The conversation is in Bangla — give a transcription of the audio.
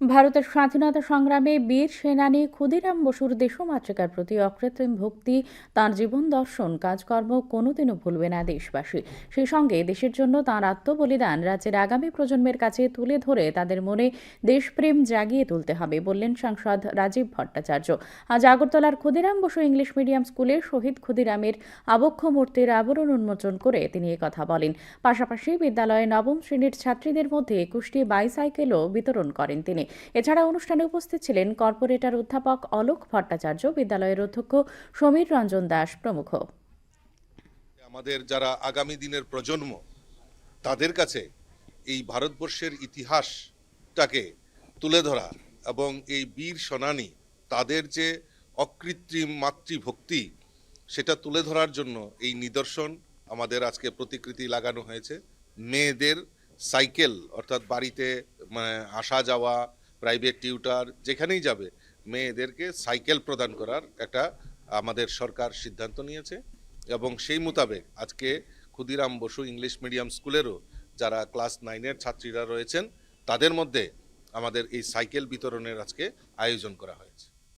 ভারতের স্বাধীনতা সংগ্রামে বীর সেনানী ক্ষুদিরাম বসুর দেশমাতৃকার প্রতি অকৃত্রিম ভক্তি, তাঁর জীবন দর্শন, কাজকর্ম কোনোদিনও ভুলবে না দেশবাসী। সেই সঙ্গে দেশের জন্য তাঁর আত্মবলিদান রাজ্যের আগামী প্রজন্মের কাছে তুলে ধরে তাদের মনে দেশপ্রেম জাগিয়ে তুলতে হবে বললেন সাংসদ রাজীব ভট্টাচার্য। আজ আগরতলার ক্ষুদিরাম বসু ইংলিশ মিডিয়াম স্কুলে শহীদ ক্ষুদিরামের আবক্ষ মূর্তির আবরণ উন্মোচন করে তিনি কথা বলেন। পাশাপাশি বিদ্যালয়ে নবম শ্রেণির ছাত্রীদের মধ্যে একুশটি বাইসাইকেলও বিতরণ করেন তিনি। এছাড়া অনুষ্ঠানে উপস্থিত ছিলেন কর্পোরেটর অধ্যাপক অলোক ভট্টাচার্য, বিদ্যালয়ের অধ্যক্ষ সমীর রঞ্জন দাস প্রমুখ। আমাদের যারা আগামী দিনের প্রজন্ম, তাদের কাছে এই ভারতবর্ষের ইতিহাসটাকে তুলে ধরা এবং এই বীর সেনানী, তাদের যে অকৃত্রিম মাতৃভক্তি, সেটা তুলে ধরার জন্য এই নিদর্শন আমাদের আজকে প্রতিকৃতি লাগানো হয়েছে। মেয়েদের সাইকেল, অর্থাৎ বাড়িতে মানে আসা যাওয়া প্রাইভেট টিউটার যেখানেই যাবে, মেয়েদেরকে সাইকেল প্রদান করার একটা আমাদের সরকার সিদ্ধান্ত নিয়েছে এবং সেই মোতাবেক আজকে ক্ষুদিরাম বসু ইংলিশ মিডিয়াম স্কুলেরও যারা ক্লাস নাইনের ছাত্রীরা রয়েছেন, তাদের মধ্যে আমাদের এই সাইকেল বিতরণের আজকে আয়োজন করা হয়েছে।